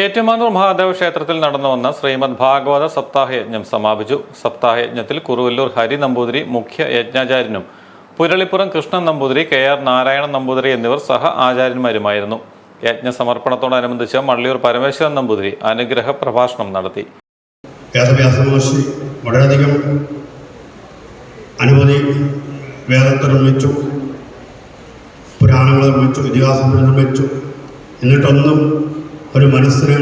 ഏറ്റുമാനൂർ മഹാദേവ ക്ഷേത്രത്തിൽ നടന്നു വന്ന ശ്രീമദ് ഭാഗവത സപ്താഹയജ്ഞം സമാപിച്ചു. സപ്താഹയജ്ഞത്തിൽ കുറുവല്ലൂർ ഹരി നമ്പൂതിരി മുഖ്യ യജ്ഞാചാര്യനും പുരളിപ്പുറം കൃഷ്ണൻ നമ്പൂതിരി കെ ആർ നാരായണൻ നമ്പൂതിരി എന്നിവർ സഹ ആചാര്യന്മാരുമായിരുന്നു. യജ്ഞ സമർപ്പണത്തോടനുബന്ധിച്ച് മള്ളിയൂർ പരമേശ്വരൻ നമ്പൂതിരി അനുഗ്രഹ പ്രഭാഷണം നടത്തി. വേദവ്യാസ മഹർഷി വളരെയധികം അനവധി വേദത്തെ നിർമ്മിച്ചു പുരാണങ്ങൾ നിർമ്മിച്ചു ഇതിഹാസങ്ങൾ നിർമ്മിച്ചു. എന്നിട്ടൊന്നും ഒരു മനസ്സിന്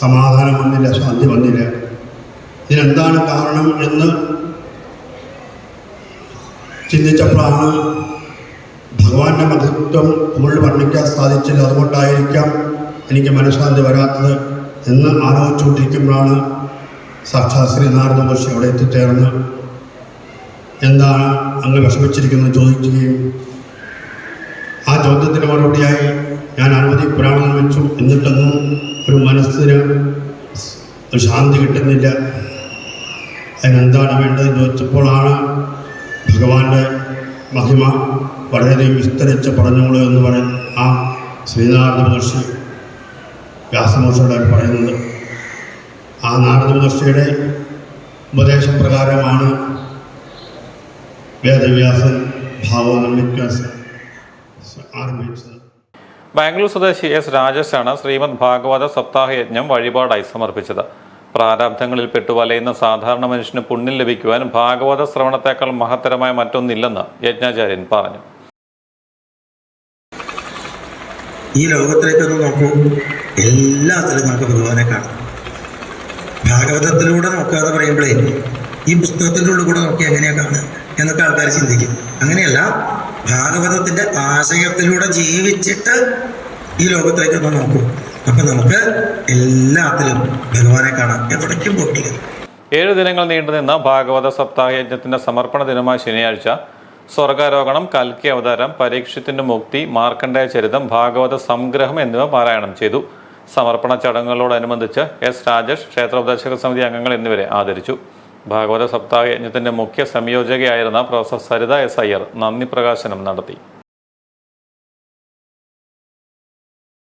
സമാധാനം വന്നില്ല ശാന്തി വന്നില്ല. ഇതിനെന്താണ് കാരണം എന്ന് ചിന്തിച്ചപ്പോഴാണ് ഭഗവാന്റെ മഹത്വം മുകളിൽ വർണിക്കാൻ സാധിച്ചില്ല. അതുകൊണ്ടായിരിക്കാം എനിക്ക് മനഃശാന്തി വരാത്തത് എന്ന് ആലോചിച്ചുകൊണ്ടിരിക്കുമ്പോഴാണ് സാക്ഷാത് ശ്രീനാരദ മഹർഷി അവിടെ എത്തിച്ചേർന്ന് എന്താണ് അങ്ങ് വിഷമിച്ചിരിക്കുന്നത് ചോദിക്കുകയും ആ ചോദ്യത്തിന് മറുപടിയായി ഞാൻ അനവധി പുരാണം വെച്ചു എന്നിട്ടൊന്നും ഒരു മനസ്സിന് ഒരു ശാന്തി കിട്ടുന്നില്ല. അതിനെന്താണ് വേണ്ടതെന്ന് ചോദിച്ചപ്പോഴാണ് ഭഗവാന്റെ മഹിമ വളരെയധികം വിസ്തരിച്ച് പറഞ്ഞോളൂ എന്ന് പറയും ആ ശ്രീനാരദ മഹർഷി വ്യാസമഹർഷിയുടെ പറയുന്നത്. ആ നാരദ മഹർഷിയുടെ ഉപദേശപ്രകാരമാണ് വേദവ്യാസൻ ഭാവം വ്യത്യാസം ആരംഭിച്ചത്. ബാംഗ്ലൂർ സ്വദേശി എസ് രാജേഷാണ് ശ്രീമദ് ഭാഗവത സപ്താഹ യജ്ഞം വഴിപാടായി സമർപ്പിച്ചത്. പ്രാരാബ്ധങ്ങളിൽ പെട്ടുവലയുന്ന സാധാരണ മനുഷ്യന് പുണ്യം ലഭിക്കുവാൻ ഭാഗവത ശ്രവണത്തേക്കാൾ മഹത്തരമായ മറ്റൊന്നില്ലെന്ന് യജ്ഞാചാര്യൻ പറഞ്ഞു. ഈ ലോകത്തിലേക്കൊന്ന് നോക്കൂ. എല്ലാത്തിലും നമുക്ക് ഭഗവാനെ കാണാം. ഭാഗവതത്തിലൂടെ നോക്കാതെ പറയുമ്പോഴേ ഈ പുസ്തകത്തിന്റെ ഉള്ളിൽ കൂടെ നോക്കി എങ്ങനെയാ കാണുക എന്നൊക്കെ ആൾക്കാർ ചിന്തിക്കും. അങ്ങനെയല്ല ഭാഗവതത്തിന്റെ ആശയത്തിലൂടെ ജീവിച്ചിട്ട് ഈ ലോകത്തിലേക്കൊന്ന് നോക്കൂ. അപ്പൊ നമുക്ക് എല്ലാത്തിലും ഭഗവാനെ കാണാം. എവിടേക്കും പോയിട്ടില്ല. ഏഴ് ദിനങ്ങൾ നീണ്ടുനിന്ന ഭാഗവത സപ്താഹ യജ്ഞത്തിന്റെ സമർപ്പണ ദിനമായ ശനിയാഴ്ച സ്വർഗാരോഹണം കൽക്കി അവതാരം പരീക്ഷത്തിന്റെ മുക്തി മാർക്കണ്ഡേയ ചരിതം ഭാഗവത സംഗ്രഹം എന്നിവ പാരായണം ചെയ്തു. സമർപ്പണ ചടങ്ങുകളോടനുബന്ധിച്ച് എസ് രാജേഷ് ക്ഷേത്ര ഉപദേശക സമിതി അംഗങ്ങൾ എന്നിവരെ ആദരിച്ചു. ഭാഗവത സപ്താഹ യജ്ഞത്തിന്റെ മുഖ്യ സംയോജകയായിരുന്ന പ്രൊഫസർ സരിത എസ് അയ്യർ നന്ദി പ്രകാശനം നടത്തി